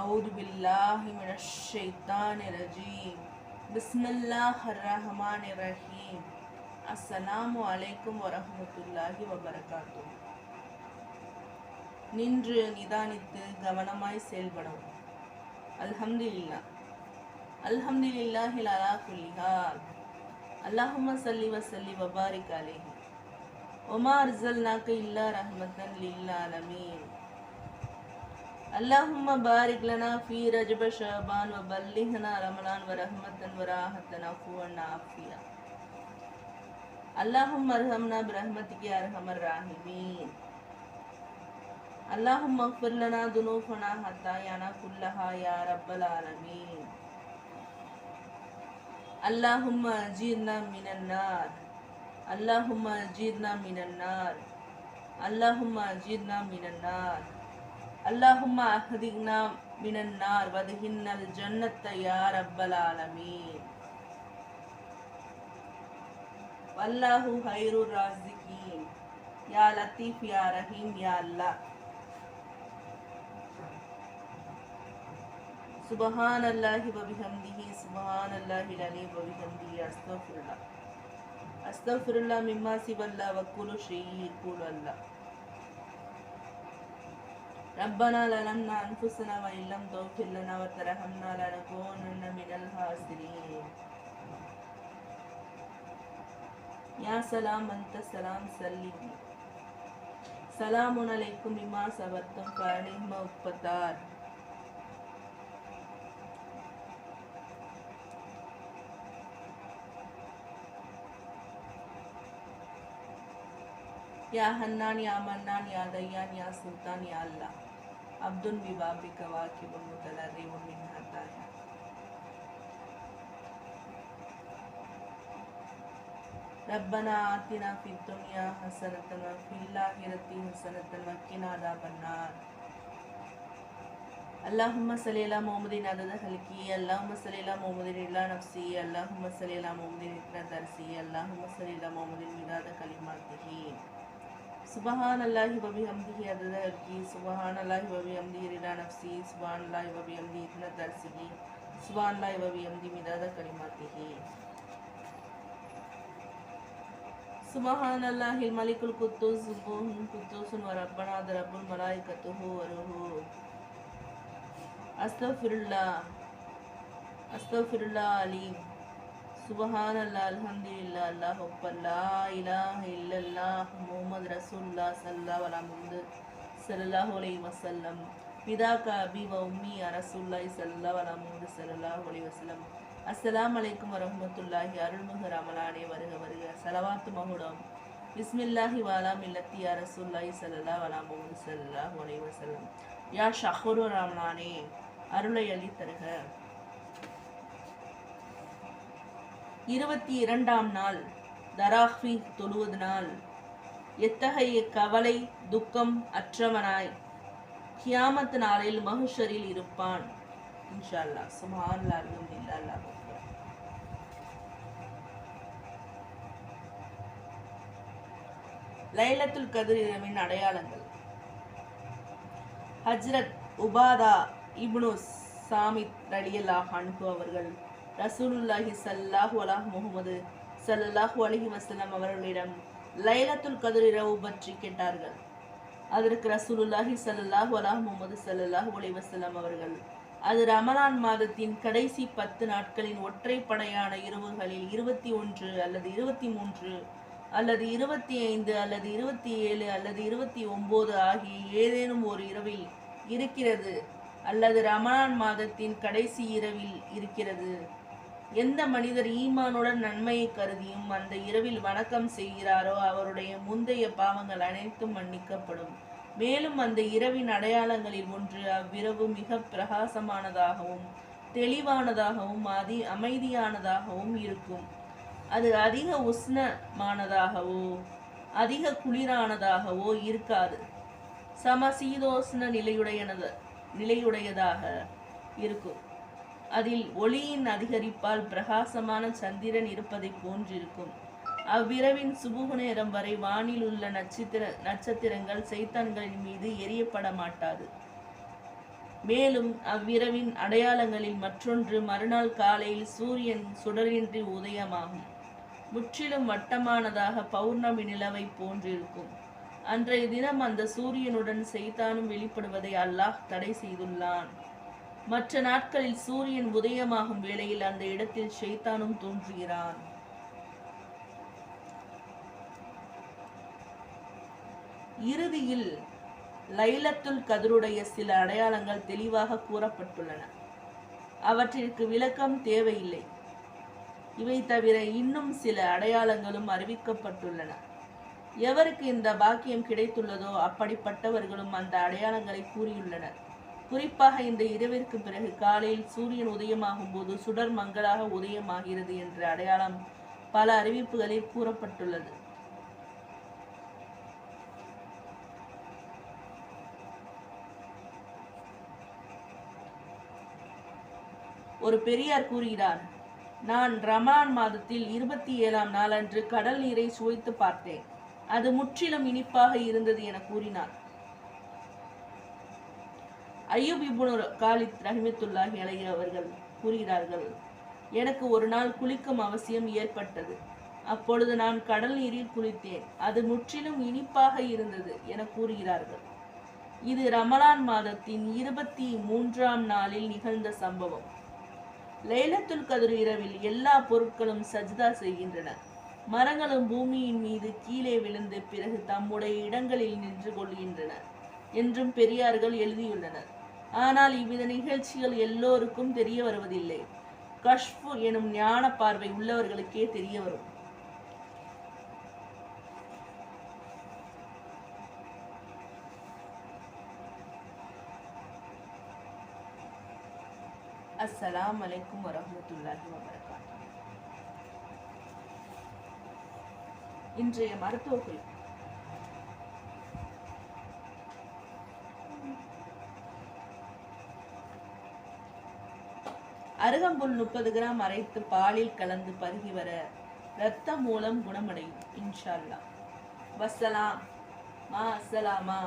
أعوذ بالله من الشيطان الرجيم بسم الله الرحمن الرحيم السلام عليكم ورحمة الله وبركاته நின்று நிதானித்து கவனமாய் செயல்படவும் அல்ஹம்துலில்லா அல்ஹம்துலில்லாஹில் அலா குல்லி ஹால் அல்லாஹும்ம சல்லி வசல்லி வபாரிக் அலைஹி ஒமா அர்சல்னாக்க இல்லா ரஹ்மத்தன் லில்லாலமீன் اللهم بارك لنا في رجب شعبان وبلغنا رمضان ورحمة وراحة عفوا عافية اللهم ارحمنا برحمتك يا ارحم الراحمين اللهم اغفر لنا ذنوبنا خطايانا كلها يا رب العالمين اللهم اجرنا من النار اللهم اجرنا من النار اللهم اجرنا من النار அல்லாஹும் அஹதிக்னா மினன்னார் வதுகின்னல் ஜன்னத்தை யார் அப்பல் ஆலமே வல்லாஹு ஹைரு ராசிகீன் யா லத்தீஃப் யா ரஹீம் யா அல்லா சுபஹான் அல்லாஹி வபிஹம்திஹி சுபஹான் அல்லாஹி லலீ வபிஹம்திஹி அஸ்தஃபிருல்லா. அஸ்தஃபிருல்லா மிம்மா சிவல்லா வக்குலு ஷீ குலு அல்லா ربنا ظلمنا أنفسنا وإن لم تغفر لنا وترحمنا لنكونن من الخاسرين يا سلام أنت سلام سلم سلام عليكم بما صبرتم فنعم الدار يا حنان يا منان يا ديان يا سلطان يا الله عبد ببابك واكب متلرب من هدايا ربنا آتنا في الدنيا حسنة وفي الآخرة حسنة وقنا عذاب النار اللهم صل على محمد عدد خلقي اللهم صل على محمد إلا نفسي اللهم صل على محمد إثنى درسي اللهم صل على محمد مداد كلماته சுபஹான் அல்லாஹி வபி அம்திஹி அதுதான் இருக்கி. சுபஹான் அல்லாஹி வபி அம்தி ரிடா நப்சி சுபான் அல்லாஹி வபி அம்தி இத்ன தர்சிகி சுபான் அல்லாஹி வபி அம்தி மிதாத கலிமாத்திஹி. சுபஹான் அல்லாஹில் மலிக்குல் குத்தூஸ் குத்தூசுன் வரப்பனாத் ரப்புல் மலாய் வருஹு. அஸ்தஃபிருல்லா அஸ்தஃபிருல்லா அலீம். சுபஹான் அல்லா அல்ஹம்து இல்லா அல்லாஹ் ஹொப்பல்லா இலாஹ இல்லல்லா முகமது ரசூல்லா சல்லா வலா முகமது சல்லாஹ் வசல்லம் பிதா காபி வ உம்மி அரசுல்லாய் சல்லா வலா முகமது சல்லாஹ் ஒலை வசல்லம் அஸ்லாம் அலைக்கும் வரமத்துல்லாஹி அருள்முக ரமலானே வருக வருக. சலவாத்து மகுடம். பிஸ்மில்லாஹி வாலா மில்லத்தி அரசுல்லாய் சல்லா வலா முகமது சல்லாஹ் ஒலை யா ஷஹூரு ரமலானே அருளை அளித்தருக. இருபத்தி இரண்டாம் நாள் தராஹ்வி தொழுவது நாள். எத்தகைய கவலை துக்கம் அற்றவனாய் கியாமத்து நாளில் மகுஷரில் இருப்பான். இன்ஷால்லா அல்லாஹ் சுப்ஹானல்லாஹ் அல்ஹம்துலில்லாஹ் லைலத்துல் கதிர் இரவின் அடையாளங்கள். ஹஜ்ரத் உபாதா இப்னு சாமித் ரலியல்லாஹு அன்ஹு அவர்கள் ரசூலுல்லாஹி சல்லாஹு அலாஹ் முகமது ஸல்லல்லாஹு அலஹி வஸல்லம் அவர்களிடம் லைலத்துல் கதிர் இரவு பற்றி கேட்டார்கள். அதற்கு ரசூலுல்லாஹி ஸல்லல்லாஹு அலாஹ் முகமது ஸல்லல்லாஹு அலி வஸல்லம் அவர்கள் அது ரமலான் மாதத்தின் கடைசி பத்து நாட்களின் ஒற்றைப்படையான இரவுகளில் இருபத்தி ஒன்று அல்லது இருபத்தி மூன்று அல்லது இருபத்தி ஐந்து அல்லது இருபத்தி ஏழு அல்லது இருபத்தி ஒம்பது ஆகிய ஏதேனும் ஒரு இரவில் இருக்கிறது அல்லது ரமணான் மாதத்தின் கடைசி இரவில் இருக்கிறது. எந்த மனிதர் ஈமானுடன் நன்மையை கருதியும் அந்த இரவில் வணக்கம் செய்கிறாரோ அவருடைய முந்தைய பாவங்கள் அனைத்தும் மன்னிக்கப்படும். மேலும் அந்த இரவின் அடையாளங்களில் ஒன்று அவ்விரவு மிக பிரகாசமானதாகவும் தெளிவானதாகவும் அதி அமைதியானதாகவும் இருக்கும். அது அதிக உஷ்ணமானதாகவோ அதிக குளிரானதாகவோ இருக்காது. சமசீதோஷ்ண நிலையுடையனது நிலையுடையதாக இருக்கும். அதில் ஒளியின் அதிகரிப்பால் பிரகாசமான சந்திரன் இருப்பதைப் போன்றிருக்கும். அவ்விரவின் சுபுகு நேரம் வரை வானில் உள்ள நட்சத்திர நட்சத்திரங்கள் சைத்தான்களின் மீது எரியப்பட மாட்டாது. மேலும் அவ்விரவின் அடையாளங்களில் மற்றொன்று மறுநாள் காலையில் சூரியன் சுடரின்றி உதயமாகும். முற்றிலும் வட்டமானதாக பௌர்ணமி நிலவை போன்றிருக்கும். அன்றைய தினம் அந்த சூரியனுடன் செய்தானும் வெளிப்படுவதை அல்லாஹ் தடை செய்துள்ளான். மற்ற நாட்களில் சூரியன் உதயமாகும் வேளையில் அந்த இடத்தில் ஷைத்தானும் தோன்றுகிறான். இறுதியில் லைலத்துல் கதருடைய சில அடையாளங்கள் தெளிவாக கூறப்பட்டுள்ளன. அவற்றிற்கு விளக்கம் தேவையில்லை. இவை தவிர இன்னும் சில அடையாளங்களும் அறிவிக்கப்பட்டுள்ளன. எவருக்கு இந்த பாக்கியம் கிடைத்துள்ளதோ அப்படிப்பட்டவர்களும் அந்த அடையாளங்களை கூறியுள்ளனர். குறிப்பாக இந்த இரவிற்கு பிறகு காலையில் சூரியன் உதயமாகும் போது சுடர் மங்களாக உதயமாகிறது என்ற அடையாளம் பல அறிவிப்புகளில் கூறப்பட்டுள்ளது. ஒரு பெரியார் கூறுகிறார் நான் ரமலான் மாதத்தில் இருபத்தி ஏழாம் நாளன்று கடல் நீரை சுவைத்து பார்த்தேன். அது முற்றிலும் இனிப்பாக இருந்தது என கூறினார். ஐயூப் இப்னு காலித் ரஹிமத்துல்லாஹி அலைய அவர்கள் கூறுகிறார்கள் எனக்கு ஒரு நாள் குளிக்கும் அவசியம் ஏற்பட்டது. அப்பொழுது நான் கடல் நீரில் குளித்தேன். அது முற்றிலும் இனிப்பாக இருந்தது என கூறுகிறார்கள். இது ரமலான் மாதத்தின் இருபத்தி மூன்றாம் நாளில் நிகழ்ந்த சம்பவம். லைலத்துல் கதிர் இரவில் எல்லா பொருட்களும் சஜ்தா செய்கின்றன. மரங்களும் பூமியின் மீது கீழே விழுந்து பிறகு தம்முடைய இடங்களில் நின்று கொள்கின்றன என்றும் பெரியார்கள் எழுதியுள்ளனர். ஆனால் இவ்வித நிகழ்ச்சிகள் எல்லோருக்கும் தெரிய வருவதில்லை. கஷ்பு எனும் ஞான பார்வை உள்ளவர்களுக்கே தெரிய வரும். அஸ்லாம் வலைக்கும் வரஹ்மத்துல்லாஹி வபரகாத்துஹு. இன்றைய மருத்துவ குறிப்பு அருகம்புல் முப்பது கிராம் அரைத்து பாலில் கலந்து பருகி வர ரத்தம் மூலம் குணமடையும் இன்ஷால்லா வசலாம் வஸ்ஸலாம். மா அஸ்ஸலாமா.